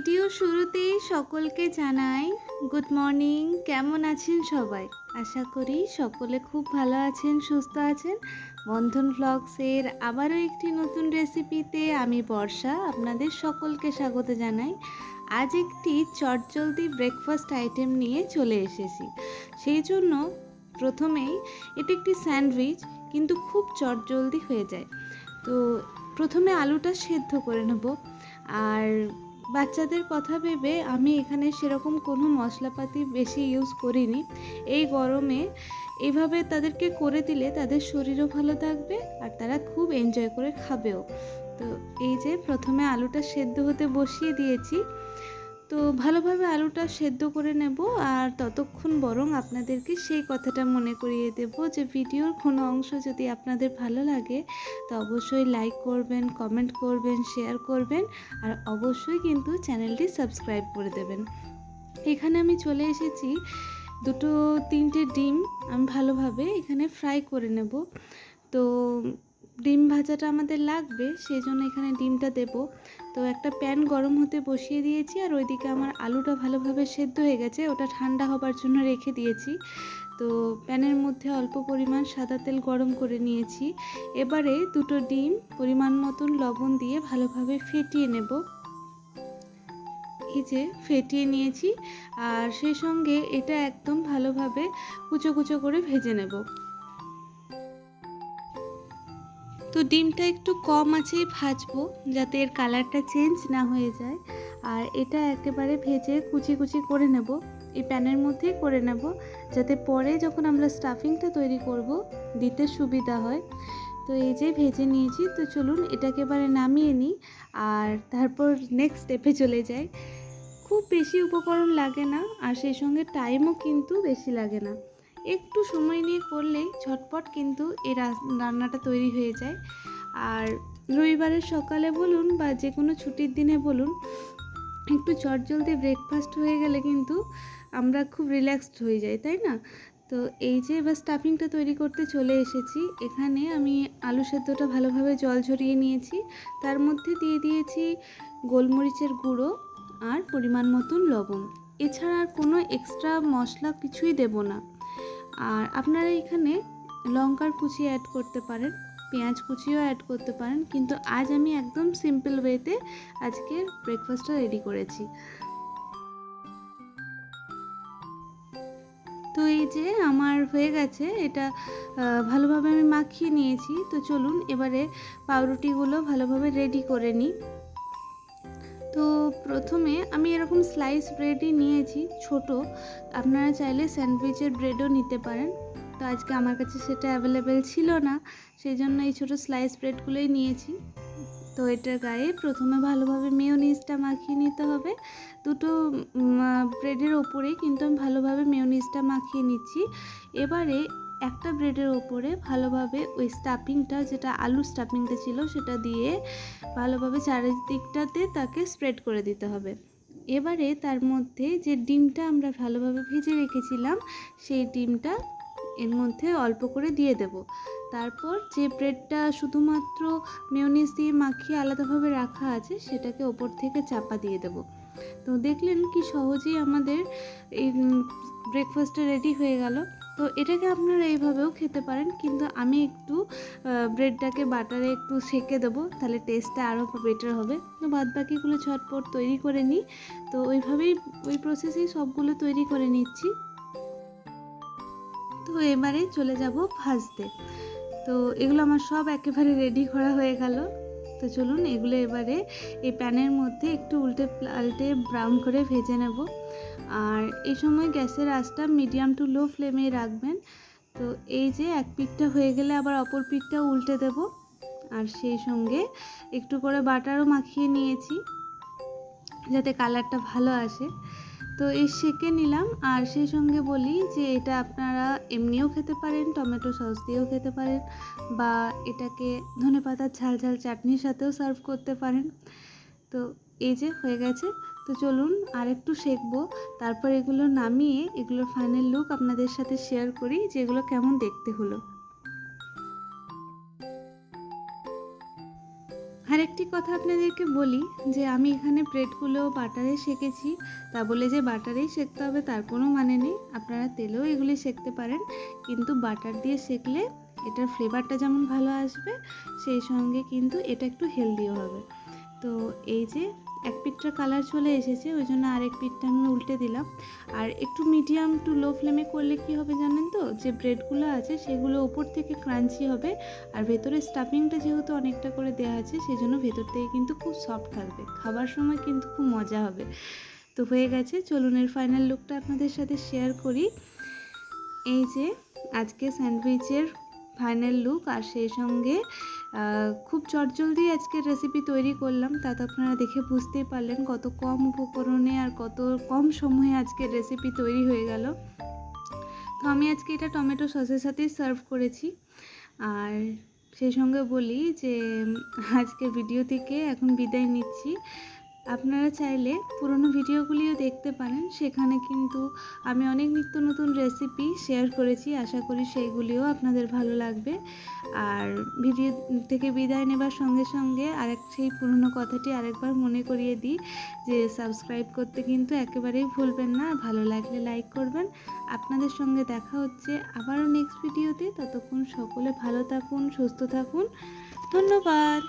Video শুরুতেই সকলকে জানাই গুড মর্নিং। কেমন আছেন সবাই? আশা করি সকলে খুব ভালো আছেন, সুস্থ আছেন। বন্ধন ভ্লগসের আবারও একটি নতুন রেসিপিতে আমি বর্ষা, আপনাদের সকলকে স্বাগত জানাই। আজ একটি চটজলদি ব্রেকফাস্ট আইটেম নিয়ে চলে এসেছি। সেই জন্য প্রথমেই এটি একটি স্যান্ডউইচ, কিন্তু খুব চটজলদি হয়ে যায়। তো প্রথমে আলুটা সেদ্ধ করে নেব। আর বাচ্চাদের কথা ভেবে আমি এখানে সেরকম কোনো মশলাপাতি বেশি ইউজ করিনি। এই গরমে এভাবে তাদেরকে করে দিলে তাদের শরীরও ভালো থাকবে আর তারা খুব এনজয় করে খাবেও। তো এই যে প্রথমে আলুটা সেদ্ধ হতে বসিয়ে দিয়েছি। তো ভালোভাবে আলুটা সেদ্ধ করে নেব আর ততক্ষণ বরং আপনাদেরকে সেই কথাটা মনে করিয়ে দেব যে ভিডিওর কোনো অংশ যদি আপনাদের ভালো লাগে, তো অবশ্যই লাইক করবেন কমেন্ট করবেন শেয়ার করবেন আর অবশ্যই কিন্তু চ্যানেলটি সাবস্ক্রাইব করে দেবেন। এখানে আমি চলে এসেছি, দুটো তিনটে ডিম আমি ভালোভাবে এখানে ফ্রাই করে নেব। তো ডিম ভাজাটা আমাদের লাগবে সেই জন্য এখানে ডিমটা দেব। তো একটা প্যান গরম হতে বসিয়ে দিয়েছি, আর ওইদিকে আমার আলুটা ভালোভাবে সেদ্ধ হয়ে গেছে, ওটা ঠান্ডা হবার জন্য রেখে দিয়েছি। তো প্যানের মধ্যে অল্প পরিমাণ সাদা তেল গরম করে নিয়েছি। এবারে দুটো ডিম পরিমাণ মতন লবণ দিয়ে ভালোভাবে ফেটিয়ে নেব। এই যে ফেটিয়ে নিয়েছি, আর সেই সঙ্গে এটা একদম ভালোভাবে কুচো কুচো করে ভেজে নেব। তো ডিমটা একটু কম আছেই ভাজবো, যাতে এর কালারটা চেঞ্জ না হয়ে যায়। আর এটা একেবারে ভেজে কুচি কুচি করে নেব। এই প্যানের মধ্যেই করে নেব, যাতে পরে যখন আমরা স্টাফিংটা তৈরি করব, দিতে সুবিধা হয়। তো এই যে ভেজে নিয়েছি, তো চলুন এটাকে এবারে নামিয়ে নিই, আর তারপর নেক্সট স্টেপে চলে যাই। খুব বেশি উপকরণ লাগে না, আর সেই সঙ্গে টাইমও কিন্তু বেশি লাগে না। একটু সময় নিয়ে করলেই ঝটপট কিন্তু এই রান্নাটা তৈরি হয়ে যায়। আর রবিবারের সকালে বলুন বা যে কোনো ছুটির দিনে বলুন, একটু চটজলদি ব্রেকফাস্ট হয়ে গেলে কিন্তু আমরা খুব রিল্যাক্সড হয়ে যাই, তাই না? তো এই যে এবার স্টাফিংটা তৈরি করতে চলে এসেছি। এখানে আমি আলু সেদ্ধটা ভালোভাবে জল ঝরিয়ে নিয়েছি। তার মধ্যে দিয়ে দিয়েছি গোলমরিচের গুঁড়ো আর পরিমাণ মতন লবণ। এছাড়া আর কোনো এক্সট্রা মশলা কিছুই দেব না। আর আপনারা এখানে লঙ্কার কুচি অ্যাড করতে পারেন, পেঁয়াজ কুচিও অ্যাড করতে পারেন, কিন্তু আজ আমি একদম সিম্পল ওয়েতে আজকে ব্রেকফাস্টটা রেডি করেছি। তো এই যে আমার হয়ে গেছে, এটা ভালোভাবে আমি মাখিয়ে নিয়েছি। তো চলুন এবারে পাউরুটিগুলো ভালোভাবে রেডি করে নিই। তো প্রথমে আমি এরকম স্লাইস ব্রেডই নিয়েছি, ছোট। আপনারা চাইলে স্যান্ডউইচের ব্রেডও নিতে পারেন। তো আজকে আমার কাছে সেটা অ্যাভেলেবেল ছিল না, সেই জন্য এই ছোটো স্লাইস ব্রেডগুলোই নিয়েছি। তো এটার গায়ে প্রথমে ভালোভাবে মেয়োনিজটা মাখিয়ে নিতে হবে। দুটো ব্রেডের ওপরেই কিন্তু আমি ভালোভাবে মেয়োনিজটা মাখিয়ে নিচ্ছি। এবারে একটা ব্রেডের ওপরে ভালোভাবে ওই স্টাফিংটা, যেটা আলু স্টাফিংটা ছিল সেটা দিয়ে ভালোভাবে চারিদিকটাতে তাকে স্প্রেড করে দিতে হবে। এবারে তার মধ্যে যে ডিমটা আমরা ভালোভাবে ভেজে রেখেছিলাম, সেই ডিমটা এর মধ্যে অল্প করে দিয়ে দেব। তারপর যে ব্রেডটা শুধুমাত্র মেয়নিজ দিয়ে মাখিয়ে আলাদাভাবে রাখা আছে, সেটাকে ওপর থেকে চাপা দিয়ে দেব। তো দেখলেন কি সহজেই আমাদের এই ব্রেকফাস্টটা রেডি হয়ে গেল। তো এটাকে আপনারা এইভাবেও খেতে পারেন, কিন্তু আমি একটু ব্রেডটাকে বাটারে একটু সেকে দেবো, তাহলে টেস্টটা আরও বেটার হবে। তো বাদ বাকিগুলো ঝটপট তৈরি করে নিই। তো ওইভাবেই, ওই প্রসেসেই সবগুলো তৈরি করে নিচ্ছি। তো এবারে চলে যাব ভাজতে। তো এগুলো আমার সব একেবারে রেডি করা হয়ে গেল। তো চলুন এগুলো এবারে এই প্যানের মধ্যে একটু উল্টে পাল্টে ব্রাউন করে ভেজে নেব। আর এই সময় গ্যাসের আঁচটা মিডিয়াম টু লো ফ্লেমে রাখবেন। তো এই যে এক পিঠটা হয়ে গেলে আবার অপর পিঠটাও উল্টে দেব। আর সেই সঙ্গে একটু করে বাটারও মাখিয়ে নিয়েছি, যাতে কালারটা ভালো আসে। তো এই সেকে নিলাম। আর সেই সঙ্গে বলি যে এটা আপনারা এমনিও খেতে পারেন, টমেটো সস দিয়েও খেতে পারেন বা এটাকে ধনে পাতার ঝাল ঝাল চাটনির সাথেও সার্ভ করতে পারেন। তো এই যে হয়ে গেছে। তো চলুন আর একটু শেখবো তারপর এগুলো নামিয়ে এগুলোর ফাইনাল লুক আপনাদের সাথে শেয়ার করি যে এগুলো কেমন দেখতে হলো। আরেকটি কথা আপনাদেরকে বলি, যে আমি এখানে ব্রেডগুলো বাটারে সেকেছি। তা বলে যে বাটারেই সেকতে হবে, তার কোনো মানে নেই। আপনারা তেলেও এগুলি সেকতে পারেন, কিন্তু বাটার দিয়ে সেকলে এটার ফ্লেভারটা যেমন ভালো আসবে, সেই সঙ্গে কিন্তু এটা একটু হেলদিও হবে। তো এই যে এক পিঠটা কালার চলে এসেছে, ওই জন্য আরেক পিঠটা আমি উল্টে দিলাম। আর একটু মিডিয়াম টু লো ফ্লেমে করলে কি হবে জানেন তো? যে ব্রেডগুলো আছে সেগুলো ওপর থেকে ক্রাঞ্চি হবে, আর ভেতরে স্টাফিংটা যেহেতু অনেকটা করে দেওয়া আছে সেই জন্য ভেতর থেকে কিন্তু খুব সফট থাকবে। খাবার সময় কিন্তু খুব মজা হবে। তো হয়ে গেছে, চলুন এর ফাইনাল লুকটা আপনাদের সাথে শেয়ার করি। এই যে আজকে স্যান্ডউইচের ফাইনাল লুক আর সেই সঙ্গে খুব চটজলদি আজকের রেসিপি তৈরি করলাম। তা তো আপনারা দেখে বুঝতেই পারলেন কত কম উপকরণে আর কত কম সময়ে আজকের রেসিপি তৈরি হয়ে গেল। তো আমি আজকে এটা টমেটো সসের সাথেই সার্ভ করেছি। আর সেই সঙ্গে বলি যে, আজকে ভিডিও থেকে এখন বিদায় নিচ্ছি। আপনারা চাইলে পুরনো ভিডিওগুলিও দেখতে পারেন। সেখানে কিন্তু আমি অনেক নিত্য নতুন রেসিপি শেয়ার করেছি। আশা করি সেইগুলিও আপনাদের ভালো লাগবে। আর ভিডিও থেকে বিদায় নেবার সঙ্গে সঙ্গে আরেক সেই পুরনো কথাটি আরেকবার মনে করিয়ে দিই যে সাবস্ক্রাইব করতে কিন্তু একেবারেই ভুলবেন না। ভালো লাগলে লাইক করবেন। আপনাদের সঙ্গে দেখা হচ্ছে আবারও নেক্সট ভিডিওতে ততক্ষণ সকলে ভালো থাকুন, সুস্থ থাকুন। ধন্যবাদ।